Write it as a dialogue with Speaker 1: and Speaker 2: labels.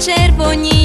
Speaker 1: червоні.